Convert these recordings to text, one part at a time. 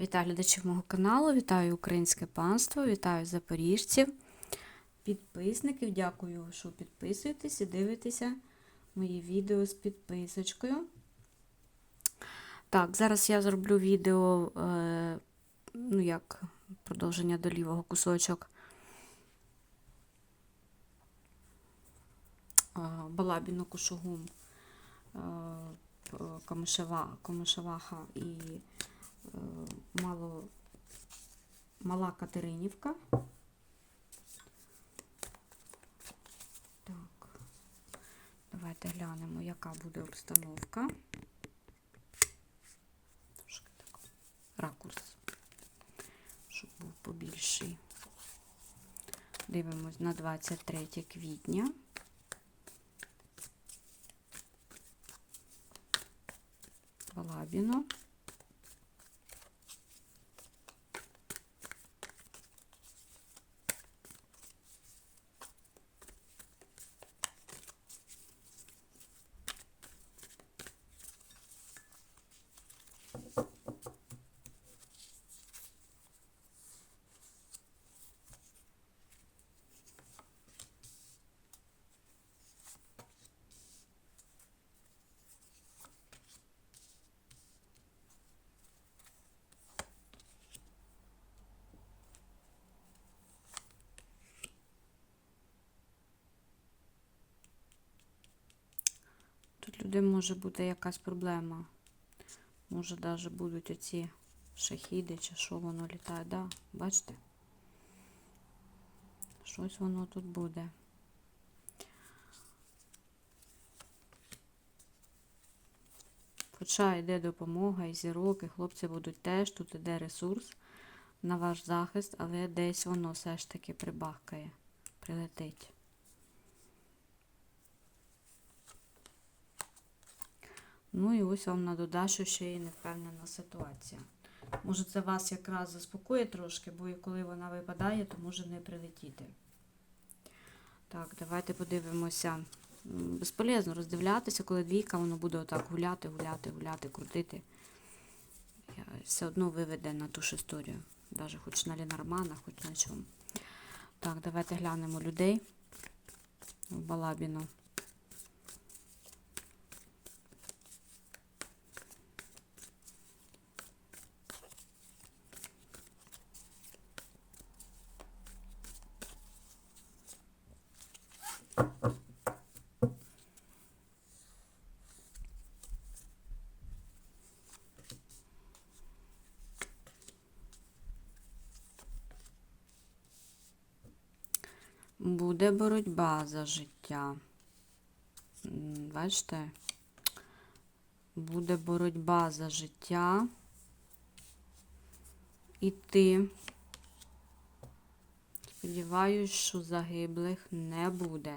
Вітаю глядачів мого каналу, вітаю українське панство, вітаю запоріжців, підписників. Дякую, що підписуєтесь і дивитеся мої відео з підписочкою. Так, зараз я зроблю відео, е, ну як продовження до лівого кусочок. Балабіну кушугум, е, камишева, камишеваха і мало, мала Катеринівка. Так, давайте глянемо, яка буде обстановка. Трошки так, ракурс, щоб був побільший. Дивимось на 23 квітня. Балабіно. Тут людей може бути якась проблема. Може навіть будуть оці шахіди чи що воно літає. Да, бачите? Щось воно тут буде. Хоча йде допомога і зірок, і хлопці будуть теж, тут іде ресурс на ваш захист, але десь воно все ж таки прибахкає, прилетить. Ну і ось вам на додачу ще й невпевнена ситуація. Може, це вас якраз заспокоїть трошки, бо і коли вона випадає, то може не прилетіти. Так, давайте подивимося. Безполезно роздивлятися, коли двійка, воно буде отак гуляти, гуляти, гуляти, крутити. Все одно виведе на ту ж історію. Навіть хоч на Ленормана, хоч на чому. Так, давайте глянемо людей в Балабіну. Буде боротьба за життя. Бачите? Буде боротьба за життя. І ти. Сподіваюсь, що загиблих не буде.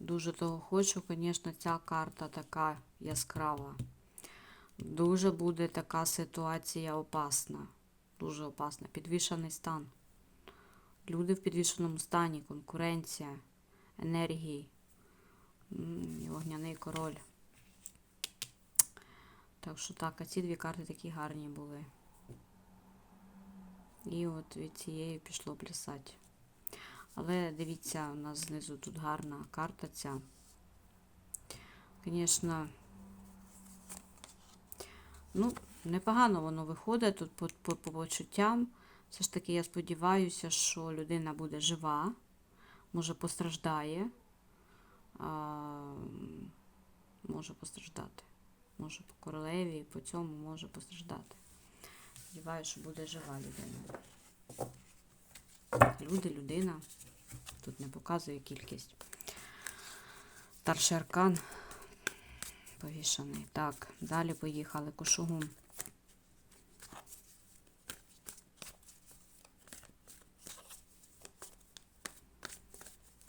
Дуже того хочу, звісно, ця карта така яскрава. Дуже буде така ситуація опасна. Дуже опасна. Підвішаний стан. Люди в підвішеному стані, конкуренція, енергії, вогняний король. Так що так, а ці дві карти такі гарні були. І от від цієї пішло плясати. Але дивіться, у нас знизу тут гарна карта ця. Звісно, ну, непогано воно виходить тут по, по, по почуттям. Все ж таки, я сподіваюся, що людина буде жива, може постраждає, а, може постраждати. Може по королеві, по цьому може постраждати. Сподіваюся, що буде жива людина. Люди, людина. Тут не показує кількість. Старший аркан повішаний. Так, далі поїхали. Кошугум.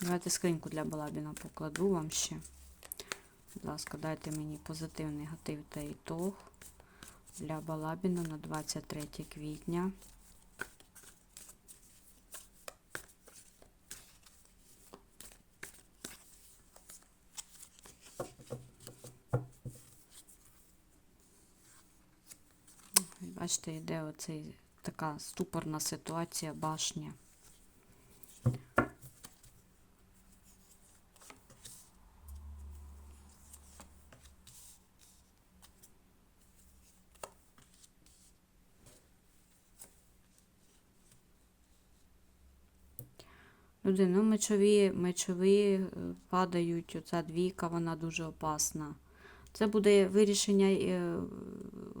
Давайте скриньку для Балабіна покладу вам ще. Будь ласка, дайте мені позитив, негатив та ітог для Балабіна на 23 квітня. Бачите, йде оцей така ступорна ситуація башня. Люди, ну мечові, мечові е, падають, оця двійка, вона дуже опасна. Це буде вирішення, е,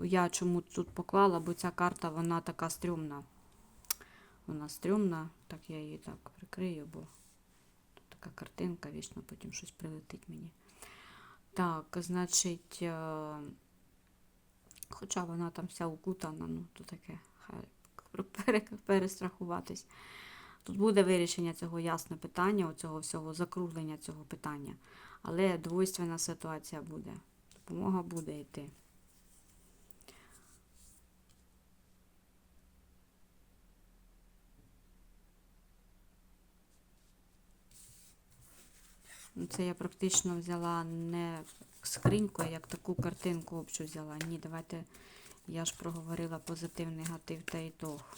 я чому тут поклала, бо ця карта вона така стрьомна. Вона стрьомна, так я її так прикрию, бо тут така картинка, вічно потім щось прилетить мені. Так, значить, е, хоча вона там вся укутана, ну то таке, хай перестрахуватись. Тут буде вирішення цього ясне питання, оцього всього закруглення цього питання. Але двойственна ситуація буде. Допомога буде йти. Ну, Це я практично взяла не скриньку, а як таку картинку общу взяла. Ні, давайте я ж проговорила позитив, негатив та ітог.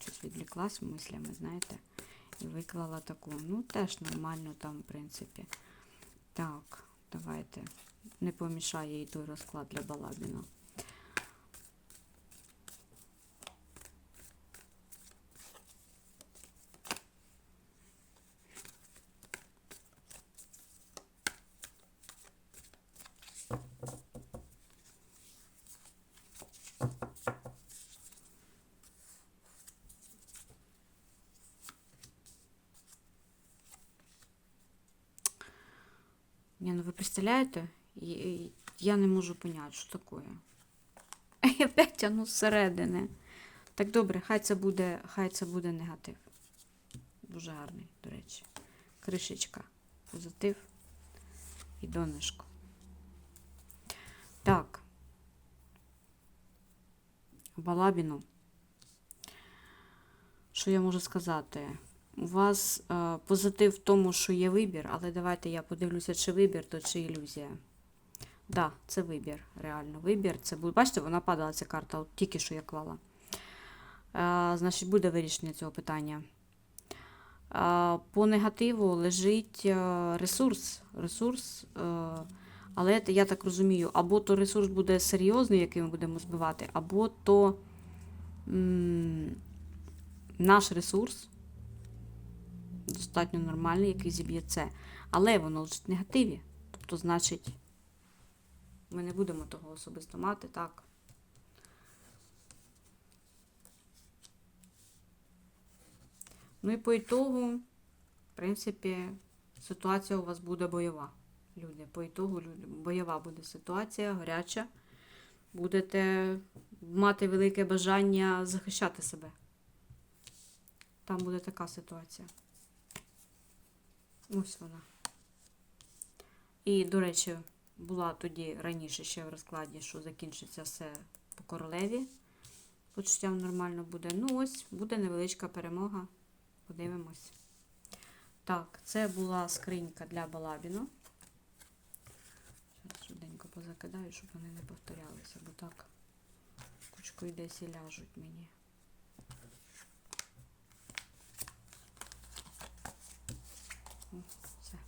Щось відвлеклась мислями, знаєте, і виклала таку. Ну, теж нормально там, в принципі. Так, давайте. Не помішає їй той розклад для Балабіна. Не, ну ви представляєте? Я не можу поняти, що таке. І опять тяну зсередини. Так добре, хай це буде, хай це буде негатив. Дуже гарний, до речі. Кришечка. Позитив і донышко. Так. Балабіну. Що я можу сказати? У вас е, позитив в тому, що є вибір, але давайте я подивлюся, чи вибір, то чи ілюзія. Так, да, це вибір, реально. Вибір. Це буде. Бачите, вона падала ця карта, от тільки що я клала. Е, значить, буде вирішення цього питання. Е, по негативу лежить ресурс. Ресурс, але я так розумію, або то ресурс буде серйозний, який ми будемо збивати, або то м, наш ресурс достатньо нормальний, який зіб'є це. Але воно лежить в негативі. Тобто, значить, ми не будемо того особисто мати, так. Ну і по ітогу, в принципі, ситуація у вас буде бойова. Люди, по ітогу люди, бойова буде ситуація, гаряча. Будете мати велике бажання захищати себе. Там буде така ситуація. Ось вона. І, до речі, була тоді раніше ще в розкладі, що закінчиться все по королеві. Почуттям нормально буде. Ну, ось, буде невеличка перемога. Подивимось. Так, це була скринька для Балабіну. Зараз швиденько позакидаю, щоб вони не повторялися, бо так кучкою десь і ляжуть мені. Все.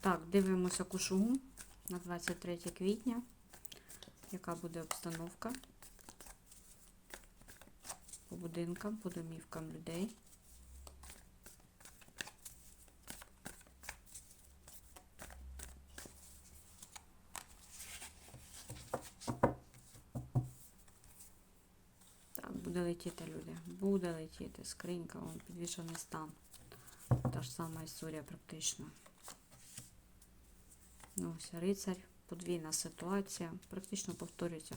Так, дивимося кушугу на 23 квітня. Яка буде обстановка по будинкам, по домівкам людей. Так, буде летіти люди. Буде летіти. Скринька, вон підвішений стан. Та ж сама історія практично. Ну, ось рицарь, подвійна ситуація, практично повторюється.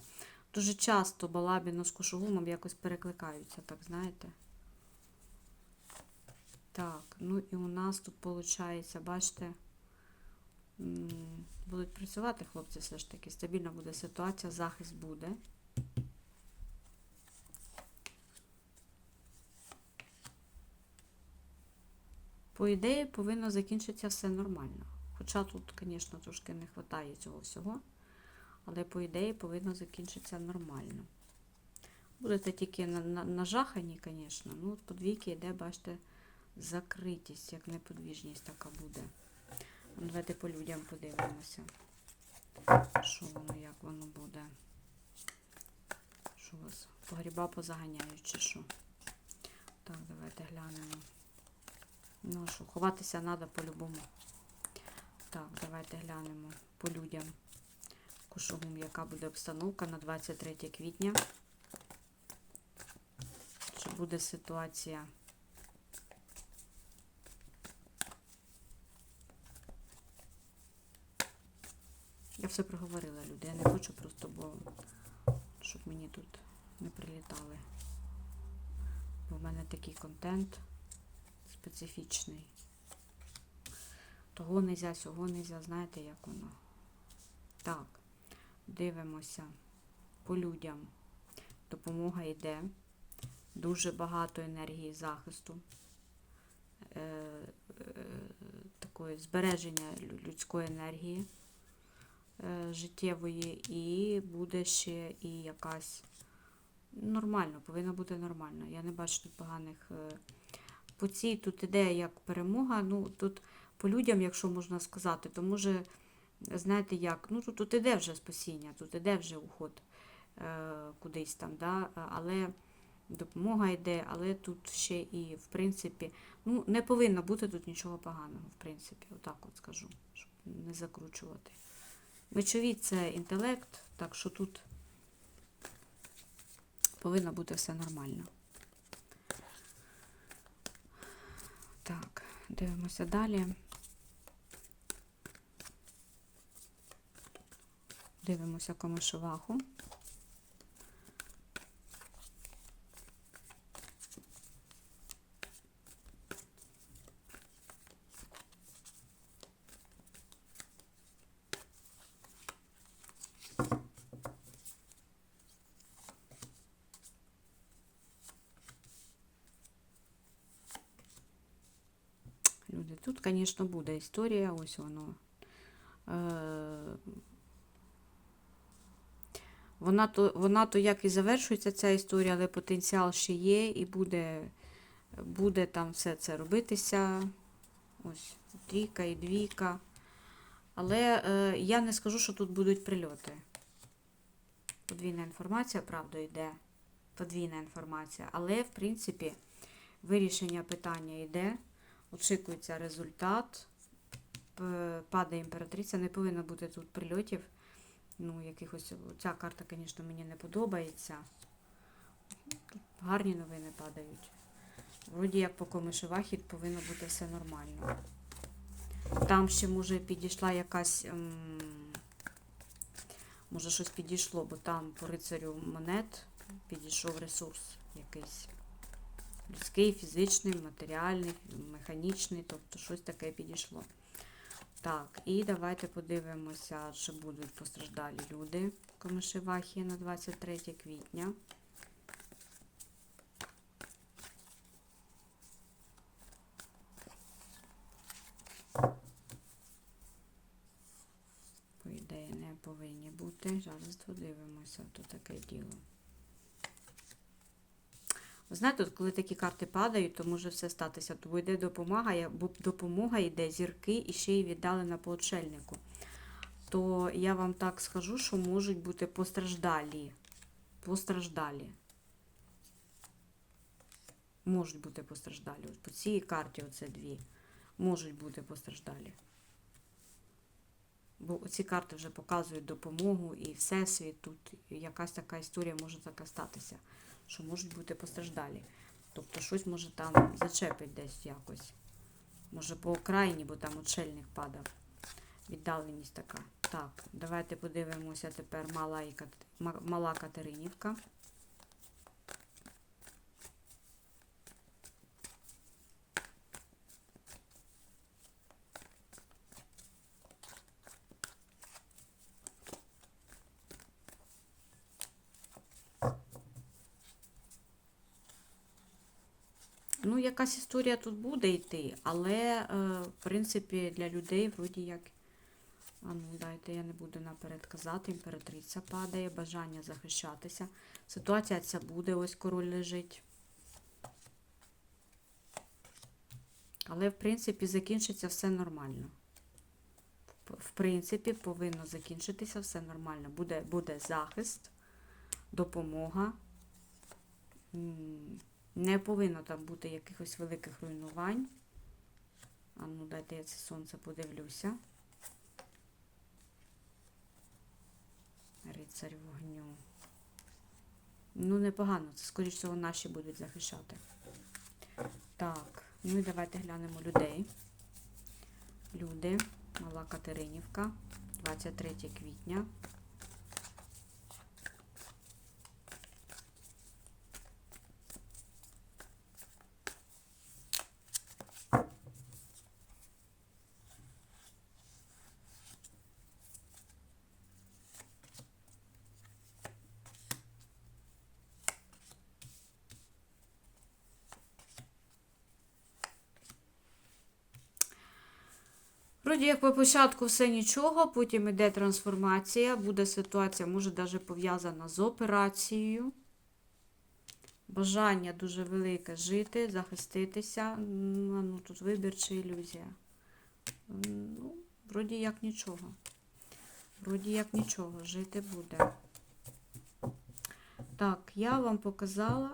Дуже часто Балабіно з Кушугумом якось перекликаються, так знаєте. Так, ну і у нас тут виходить, бачите, будуть працювати хлопці все ж таки. Стабільна буде ситуація, захист буде. По ідеї повинно закінчитися все нормально. Хоча тут, звісно, трошки не вистачає цього всього. але по ідеї повинно закінчитися нормально. Будете тільки на, на, нажахані, звісно. Ну, от по двійки йде, бачите, закритість, як неподвіжність така буде. Ну, Давайте по людям подивимося. Що воно, як воно буде. Що у вас? Погріба позаганяють чи що? Так, давайте глянемо. Ну що, ховатися треба по-любому. Так, давайте глянемо по людям. Кушугум, яка буде обстановка на 23 квітня. Чи буде ситуація? Я все проговорила, люди. Я не хочу просто, бо щоб мені тут не прилітали. Бо в мене такий контент специфічний. Того нельзя, сього нельзя, знаєте, як воно. Так, дивимося по людям. Допомога йде. Дуже багато енергії захисту, е, е, такої збереження людської енергії е, життєвої, і буде ще і якась нормально, повинна бути нормально. Я не бачу тут поганих. е, По цій тут іде як перемога. Ну, тут по людям, якщо можна сказати, то може, знаєте як, ну тут, тут іде вже спасіння, тут іде вже уход е, кудись там, да? але допомога йде, але тут ще і, в принципі, ну, не повинно бути тут нічого поганого, в принципі, отак от скажу, щоб не закручувати. Мечові це інтелект, так що тут повинно бути все нормально. Так, дивимося далі. Дивимося комишеваху. Люди, тут, звісно, буде історія, ось воно. Е, Вона то, вона то як і завершується ця історія, але потенціал ще є, і буде, буде там все це робитися. Ось трійка і двійка. Але е, я не скажу, що тут будуть прильоти. Подвійна інформація, правда, йде. Подвійна інформація. Але, в принципі, вирішення питання йде. Очікується результат. Падає імператриця. Не повинно бути тут прильотів. Ну, якихось. Ця карта, звісно, мені не подобається. Гарні новини падають. Вроді як по комишевахі повинно бути все нормально. Там ще, може, підійшла якась. ем, Може, щось підійшло, бо там по рицарю монет підійшов ресурс якийсь. Людський, фізичний, матеріальний, механічний, тобто щось таке підійшло. Так, і давайте подивимося, чи будуть постраждалі люди Комишевахі на 23 квітня. По ідеї не повинні бути. Зараз подивимося, то таке діло. Знаєте, от коли такі карти падають, то може все статися. Тому йде допомога, бо допомога йде зірки і ще й віддалена по отшельнику. То я вам так скажу, що можуть бути постраждалі. Постраждалі. Можуть бути постраждалі. От по цій карті оце дві. Можуть бути постраждалі. Бо ці карти вже показують допомогу і всесвіт. Тут якась така історія може така статися, що можуть бути постраждалі. Тобто щось може там зачепить десь якось. Може по окраїні, бо там отшельник падав. Віддаленість така. Так, давайте подивимося тепер мала, мала Катеринівка. Ну, якась історія тут буде йти, але, е, в принципі, для людей вроді як А ну, дайте, я не буду наперед казати. Імператриця падає, бажання захищатися. Ситуація ця буде, ось король лежить. Але, в принципі, закінчиться все нормально. В- принципі, повинно закінчитися все нормально. Буде, буде захист, допомога. Не повинно там бути якихось великих руйнувань. А ну, дайте я це сонце подивлюся. Рицарь вогню. Ну, непогано. Це, скоріш всього, наші будуть захищати. Так, ну і давайте глянемо людей. Люди, Мала Катеринівка, 23 квітня. Вроді як по початку все нічого, потім йде трансформація, буде ситуація, може навіть пов'язана з операцією. Бажання дуже велике жити, захиститися. Ну, тут вибір чи ілюзія. Ну, вроді як нічого. Вроді як нічого, жити буде. Так, я вам показала,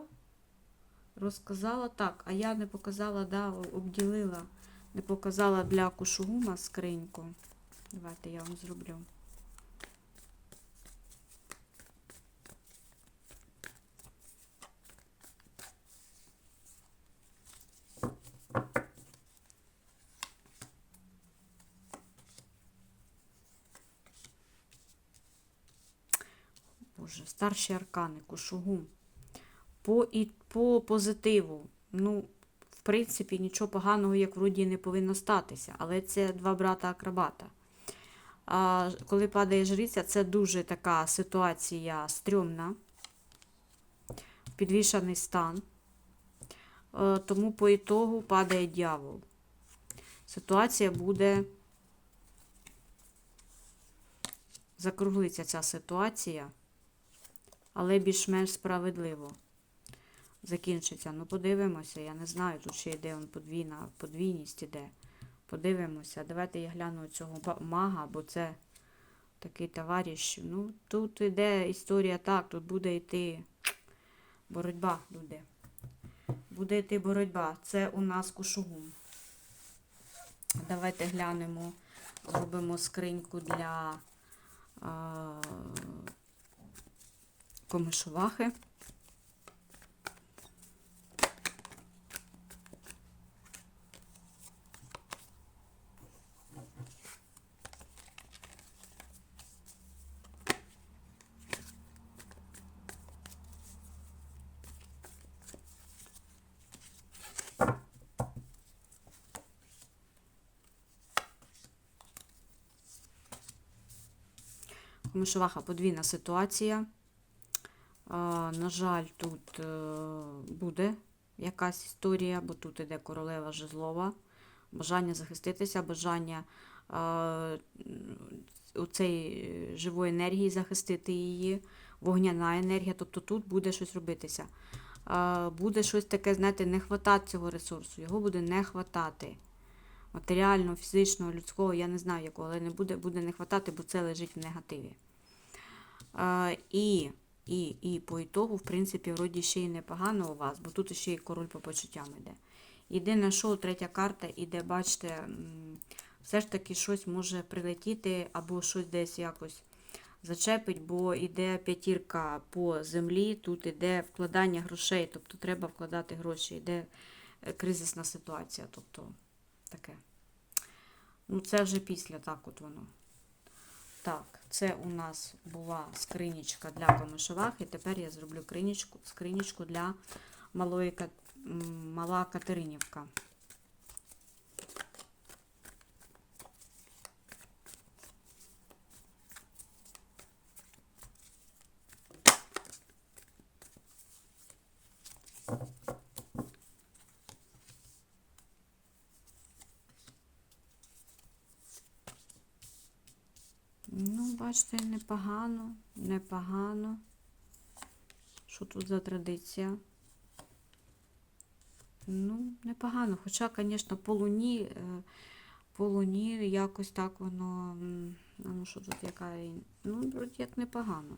розказала так, а я не показала, да, обділила не показала для кушугума скриньку. Давайте я вам зроблю. Боже, старші аркани, кушугум. По, і, по позитиву. Ну, принципі, нічого поганого, як вроді, не повинно статися. Але це два брата-акробата. А коли падає жриця, це дуже така ситуація стрьомна, підвішаний стан. Е, Тому по ітогу падає дьявол. Ситуація буде. Закруглиться ця ситуація, але більш-менш справедливо закінчиться. Ну, подивимося, я не знаю, тут ще йде он подвійна, подвійність іде. Подивимося. Давайте я гляну цього мага, бо це такий товариш. Ну, тут іде історія так, тут буде йти боротьба, люди. Буде йти боротьба. Це у нас кушугум. Давайте глянемо, зробимо скриньку для а, комишувахи. Комишуваха подвійна ситуація. А, на жаль, тут е, буде якась історія, бо тут іде королева жезлова. Бажання захиститися, бажання е, у цей живої енергії захистити її, вогняна енергія. Тобто тут буде щось робитися. Е, буде щось таке, знаєте, не хватати цього ресурсу. Його буде не хватати. Матеріального, фізичного, людського, я не знаю якого, але не буде, буде не хватати, бо це лежить в негативі. Е, і, і, і по ітогу, в принципі, вроді ще й непогано у вас, бо тут ще й король по почуттям іде. Єдине, що третя карта іде, бачите, все ж таки щось може прилетіти або щось десь якось зачепить, бо йде п'ятірка по землі, тут іде вкладання грошей, тобто треба вкладати гроші, йде е, кризисна ситуація. тобто таке. Ну, це вже після, так от воно. Так, це у нас була скринічка для комишовахи. Тепер я зроблю кринічку, скринічку для малої, мала Катеринівка. Бачите, непогано, непогано. Що тут за традиція? Ну, непогано. Хоча, звісно, по луні, е, по луні якось так воно. ну що тут яка. Ну, вроді як непогано.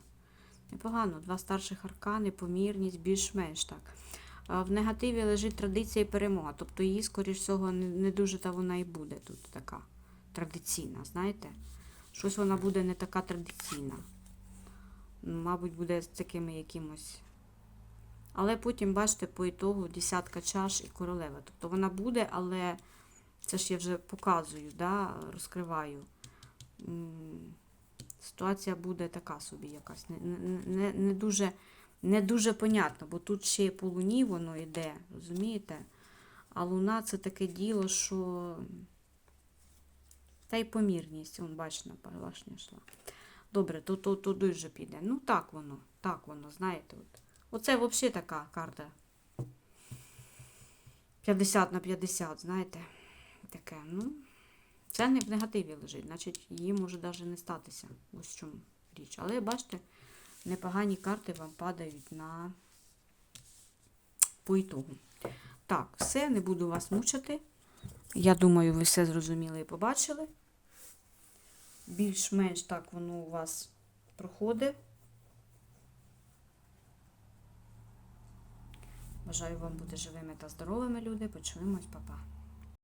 Непогано. Два старших аркани, помірність, більш-менш так. В негативі лежить традиція і перемога. Тобто її, скоріш всього, не дуже та вона і буде тут така традиційна, знаєте? Щось вона буде не така традиційна. Мабуть, буде з такими якимось. Але потім, бачите, по ітогу десятка чаш і королева. Тобто вона буде, але це ж я вже показую, да, розкриваю. Ситуація буде така собі якась. Не, не, не, дуже, не дуже понятно, бо тут ще по луні воно йде, розумієте? А луна це таке діло, що. Та й помірність, он, бачите, башня йшла. Добре, то, то туди вже піде. Ну так воно, так воно, знаєте. От. Оце взагалі така карта. 50 на 50, знаєте. Таке, ну. Це не в негативі лежить, значить її може навіть не статися. Ось в чому річ. Але бачите, непогані карти вам падають на по ітогу. Так, все, не буду вас мучити. Я думаю, ви все зрозуміли і побачили. Більш-менш так воно у вас проходить. Бажаю вам бути живими та здоровими, люди. Почуємось, па-па.